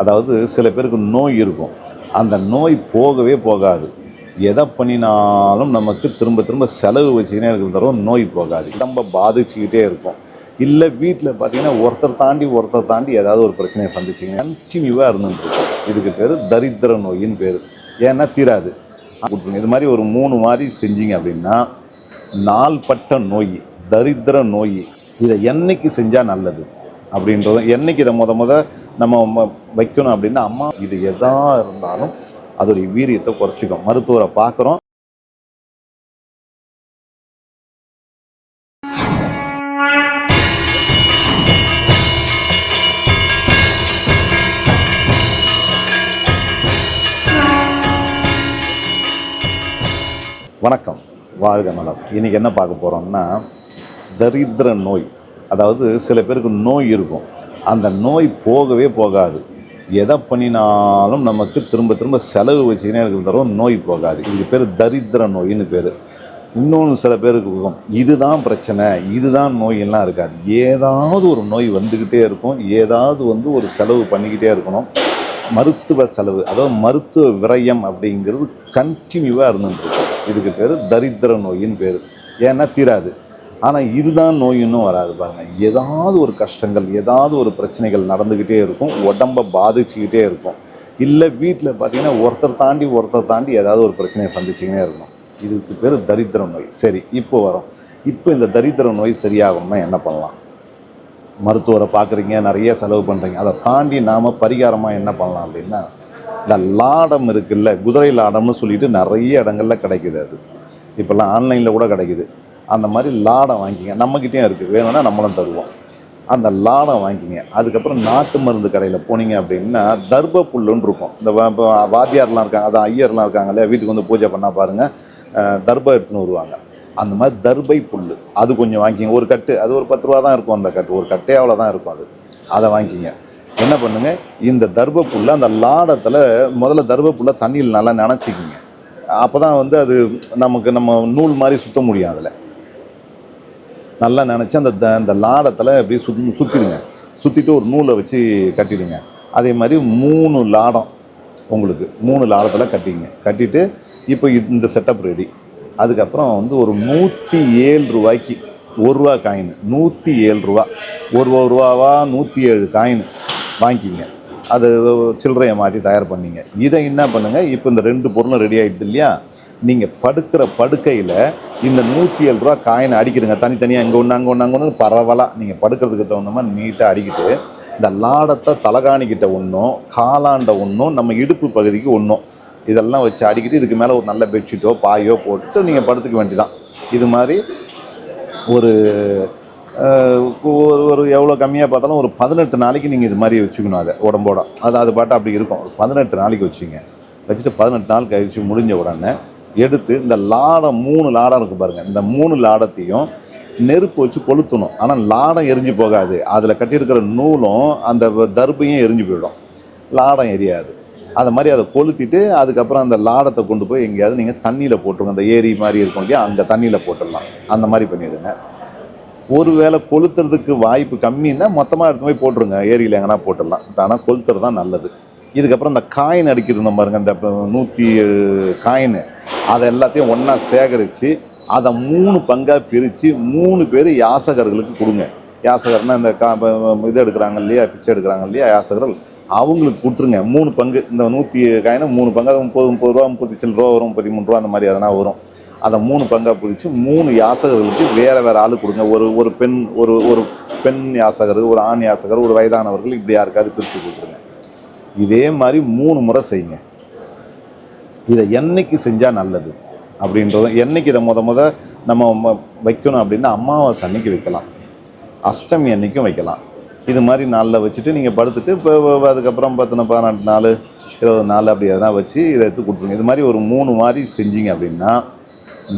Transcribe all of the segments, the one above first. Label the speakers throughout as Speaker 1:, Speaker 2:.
Speaker 1: அதாவது சில பேருக்கு நோய் இருக்கும். அந்த நோய் போகவே போகாது. எதை பண்ணினாலும் நமக்கு திரும்ப திரும்ப செலவு வச்சுக்கினே இருக்கிற தவிர நோய் போகாது. ரொம்ப பாதிச்சுக்கிட்டே இருக்கும் இல்லை வீட்டில் பார்த்தீங்கன்னா ஒருத்தர் தாண்டி ஒருத்தர் தாண்டி ஏதாவது ஒரு பிரச்சனையை சந்திச்சிங்க கண்டினியூவாக இருந்துட்டு இதுக்கு பேர் தரித்திர நோயின்னு பேர். ஏன்னா தீராது. இது மாதிரி ஒரு மூணு மாதிரி செஞ்சீங்க அப்படின்னா நாள்பட்ட நோய் தரித்திர நோய் இதை என்னைக்கு செஞ்சால் நல்லது? அப்படின்றதும் என்னைக்கு இதை முத முத நம்ம வைக்கணும் அப்படின்னா அம்மா இது எதா இருந்தாலும் அதோடைய வீரியத்தை குறைச்சிக்கும். மருத்துவரை பார்க்குறோம். வணக்கம். வாழ்க நலம். இன்றைக்கி என்ன பார்க்க போகிறோம்னா தரித்திர நோய். அதாவது சில பேருக்கு நோய் இருக்கும். அந்த நோய் போகவே போகாது. எதை பண்ணினாலும் நமக்கு திரும்ப திரும்ப செலவு வச்சுக்கினே இருக்கிற தவிர நோய் போகாது. இதுக்கு பேர் தரித்திர நோயின்னு பேர். இன்னொன்று சில பேருக்கு இருக்கும். இதுதான் பிரச்சனை இதுதான் நோயெல்லாம் இருக்காது. ஏதாவது ஒரு நோய் வந்துக்கிட்டே இருக்கும். ஏதாவது வந்து ஒரு செலவு பண்ணிக்கிட்டே இருக்கணும். மருத்துவ செலவு அதாவது மருத்துவ விரயம் அப்படிங்கிறது கண்டினியூவாக இருந்துட்டு இருக்கும் இதுக்கு பேர் தரித்திர நோயின்னு பேர். ஏன்னா தீராது. ஆனால் இதுதான் நோய் இன்னும் வராது பாருங்க. ஏதாவது ஒரு கஷ்டங்கள் ஏதாவது ஒரு பிரச்சனைகள் நடந்துக்கிட்டே இருக்கும். உடம்ப பாதிச்சுக்கிட்டே இருக்கும். இல்லை வீட்டில் பார்த்தீங்கன்னா ஒருத்தர் தாண்டி ஒருத்தர் தாண்டி ஏதாவது ஒரு பிரச்சனையை சந்திச்சுக்கினே இருக்கணும். இதுக்கு பேர் தரித்திர நோய். சரி இப்போ வரும். இப்போ இந்த தரித்திர நோய் சரியாகணும்னா என்ன பண்ணலாம்? மருத்துவரை பார்க்குறீங்க நிறைய செலவு பண்ணுறீங்க அதை தாண்டி நாம் பரிகாரமாக என்ன பண்ணலாம் அப்படின்னா இந்த லாடம் இருக்குல்ல குதிரை லாடம்னு சொல்லிட்டு நிறைய இடங்கள்ல கிடைக்குது அது. இப்போல்லாம் ஆன்லைனில் கூட கிடைக்குது. அந்த மாதிரி லாடம் வாங்கிங்க. நம்மக்கிட்டேயும் இருக்குது வேணும்னா நம்மளும் தருவோம். அந்த லாடம் வாங்கிங்க. அதுக்கப்புறம் நாட்டு மருந்து கடையில் போனீங்க அப்படின்னா தர்ப புல்லுன்னு இருக்கும். இந்த வாத்தியார்லாம் இருக்காங்க அதான் ஐயர்லாம் இருக்காங்க இல்லையா? வீட்டுக்கு வந்து பூஜை பண்ணால் பாருங்கள் தர்பா எடுத்துன்னு வருவாங்க. அந்த மாதிரி தர்பை புல் அது கொஞ்சம் வாங்கிங்க. ஒரு கட்டு. அது ஒரு பத்து ரூபா தான் இருக்கும் அந்த கட்டு. ஒரு கட்டே அவ்வளோ தான் இருக்கும் அது. அதை வாங்கிக்கிங்க என்ன பண்ணுங்கள் இந்த தர்ப புல்லை அந்த லாடத்தில் முதல்ல தர்ப புல்லை தண்ணியில் நல்லா நினச்சிக்கிங்க. அப்போ தான் வந்து அது நமக்கு நம்ம நூல் மாதிரி சுத்த முடியும் அதில். நல்லா நினச்சி அந்த த- அந்த லாடத்தில் அப்படியே சுத் சுற்றிடுங்க சுற்றிட்டு ஒரு நூலை வச்சு கட்டிடுங்க. அதே மாதிரி மூணு லாடம் உங்களுக்கு. மூணு லாடத்தில் கட்டிங்க கட்டிட்டு இப்போ இந்த செட்டப் ரெடி அதுக்கப்புறம் வந்து ஒரு நூற்றி ஏழு ரூபாய்க்கு ஒரு ரூபா காயின் நூற்றி ஏழு ரூபா. ஒரு ரூபாவாக ரூபாவா நூற்றி ஏழு காயின் வாங்கிக்கிங்க. அது சில்லறையை மாற்றி தயார் பண்ணிங்க. இதை என்ன பண்ணுங்கள் இப்போ இந்த ரெண்டு பொருளும் ரெடி ஆகிடுது இல்லையா? நீங்கள் படுக்கிற படுக்கையில் இந்த நூற்றி ஏழு ரூபா காயினை அடிக்கிடுங்க. தனித்தனியாக இங்கே ஒன்று அங்கே ஒன்று அங்கே ஒன்று பரவலாக நீங்கள் படுக்கிறதுக்கு தகுந்த மாதிரி நீட்டாக அடிக்கிட்டு இந்த லாடத்தை தலகாணிக்கிட்ட ஒன்றும் காலாண்ட ஒன்றும் நம்ம இடுப்பு பகுதிக்கு ஒன்றும் இதெல்லாம் வச்சு அடிக்கிட்டு இதுக்கு மேலே ஒரு நல்ல பெட்ஷீட்டோ பாயோ போட்டு நீங்கள் படுத்துக்க வேண்டிதான் இது மாதிரி ஒரு ஒரு ஒரு எவ்வளோ கம்மியாக பார்த்தாலும் ஒரு பதினெட்டு நாளைக்கு நீங்கள் இது மாதிரி வச்சுக்கணும் அதை உடம்போட. அது அது பாட்டு அப்படி இருக்கும். ஒரு பதினெட்டு நாளைக்கு வச்சுங்க. வச்சுட்டு பதினெட்டு நாள் கழிச்சு முடிஞ்ச உடனே எடுத்து இந்த லாடம் மூணு லாடம் இருக்குது பாருங்கள் இந்த மூணு லாடத்தையும் நெருப்பு வச்சு கொளுத்தணும். ஆனால் லாடம் எரிஞ்சு போகாது. அதில் கட்டியிருக்கிற நூலும் அந்த தர்பையும் எரிஞ்சு போயிடும். லாடம் எரியாது. அதை மாதிரி அதை கொளுத்திட்டு அதுக்கப்புறம் அந்த லாடத்தை கொண்டு போய் எங்கேயாவது நீங்கள் தண்ணியில் போட்டுருங்க. அந்த ஏரி மாதிரி இருக்கும் இல்லையா? அங்கே தண்ணியில் போட்டுடலாம். அந்த மாதிரி பண்ணிவிடுங்க ஒருவேளை கொளுத்துறதுக்கு வாய்ப்பு கம்மின்னா மொத்தமாக எடுத்து போய் போட்டுருங்க. ஏரியில் எங்கன்னா போட்டுடலாம். ஆனால் கொளுத்துறது தான் நல்லது. இதுக்கப்புறம் இந்த காயின் அடிக்கிறோம் பாருங்க இந்த நூற்றி காயின் அதை எல்லாத்தையும் ஒன்றா சேகரித்து அதை மூணு பங்காக பிரித்து மூணு பேர் யாசகர்களுக்கு கொடுங்க. யாசகர்னா இந்த கா இது எடுக்கிறாங்க இல்லையா பிச்சை எடுக்கிறாங்க இல்லையா யாசகர்கள் அவங்களுக்கு கொடுத்துருங்க. மூணு பங்கு இந்த நூற்றி காயினை மூணு பங்கு அது முப்பது முப்பது ரூபா முப்பத்தி சில்லு ரூபா வரும் முப்பத்தி மூணு ரூபா அந்த மாதிரி எதனா வரும். அதை மூணு பங்காக பிரித்து மூணு யாசகர்களுக்கு வேறு வேறு ஆளு கொடுங்க. ஒரு ஒரு பெண் ஒரு ஒரு பெண் யாசகர் ஒரு ஆண் யாசகர் ஒரு வயதானவர்கள் இப்படி யாருக்காவது பிரித்து கொடுத்துருங்க. இதே மாதிரி மூணு முறை செய்யுங்க. இதை என்னைக்கு செஞ்சால் நல்லது? அப்படின்றதும் என்னைக்கு இதை முத முத நம்ம வைக்கணும் அப்படின்னா அமாவாசை அன்னைக்கு வைக்கலாம். அஷ்டமி அன்னைக்கும் வைக்கலாம். இது மாதிரி நாளில் வச்சுட்டு நீங்கள் படுத்துட்டு இப்போ அதுக்கப்புறம் பத்து பதினெட்டு நாள் இருபது நாள் அப்படி எதனா வச்சு இதை எடுத்து கொடுத்துருங்க. இது மாதிரி ஒரு மூணு மாதிரி செஞ்சீங்க அப்படின்னா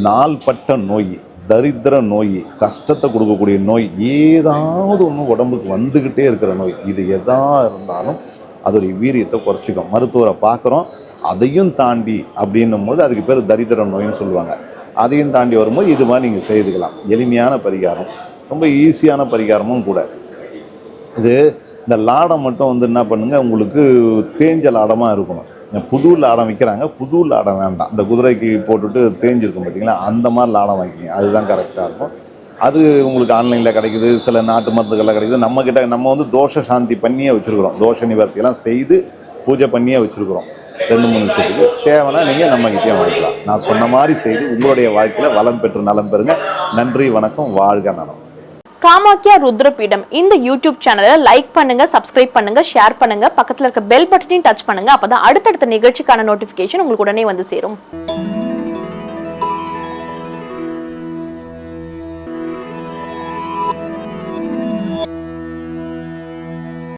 Speaker 1: நாள்பட்ட நோய் தரித்திர நோய் கஷ்டத்தை கொடுக்கக்கூடிய நோய் ஏதாவது ஒன்று உடம்புக்கு வந்துக்கிட்டே இருக்கிற நோய் இது எதா இருந்தாலும் அதோடைய வீரியத்தை குறைச்சிக்கும். மருத்துவரை பார்க்குறோம் அதையும் தாண்டி அப்படின்னும் போது அதுக்கு பேர் தரித்திர நோயின்னு சொல்லுவாங்க. அதையும் தாண்டி வரும்போது இது மாதிரி நீங்கள் செய்துக்கலாம். எளிமையான பரிகாரம் ரொம்ப ஈஸியான பரிகாரமும் கூட. இது இந்த லாடம் மட்டும் வந்து என்ன பண்ணுங்கள் உங்களுக்கு தேஞ்ச லாடமாக இருக்கணும். புது லாடம் விற்கிறாங்க புது லாடம் வேண்டாம். இந்த குதிரைக்கு போட்டுட்டு தேஞ்சிருக்கும் பார்த்தீங்களா அந்த மாதிரி லாடம் வாங்கிக்கிங்க. அதுதான் கரெக்டாக இருக்கும். அது உங்களுக்கு ஆன்லைனில் கிடைக்குது சில நாட்டு மருந்துகள்லாம் கிடைக்குது. நம்ம கிட்ட நம்ம வந்து தோஷ சாந்தி பண்ணியே வச்சுருக்குறோம். தோஷ நிவர்த்தியெல்லாம் செய்து பூஜை பண்ணியே வச்சுருக்குறோம். ரெண்டு மூணு விஷயத்துக்கு தேவைன்னா நீங்கள் நம்ம கிட்டே வாங்கிக்கலாம். நான் சொன்ன மாதிரி செய்து உங்களுடைய வாழ்க்கையில் வளம் பெற்று நலம் பெறுங்க. நன்றி வணக்கம் வாழ்க நலம்.
Speaker 2: காமாக்கியா ருத்ரபீடம். இந்த யூடியூப் சேனலை லைக் பண்ணுங்க சப்ஸ்கிரைப் பண்ணுங்க ஷேர் பண்ணுங்க. பக்கத்தில் இருக்க பெல் பட்டனையும் டச் பண்ணுங்க. அப்பதான் அடுத்தடுத்த நிகழ்ச்சிக்கான நோட்டிபிகேஷன் உங்களுக்கு உடனே வந்து சேரும்.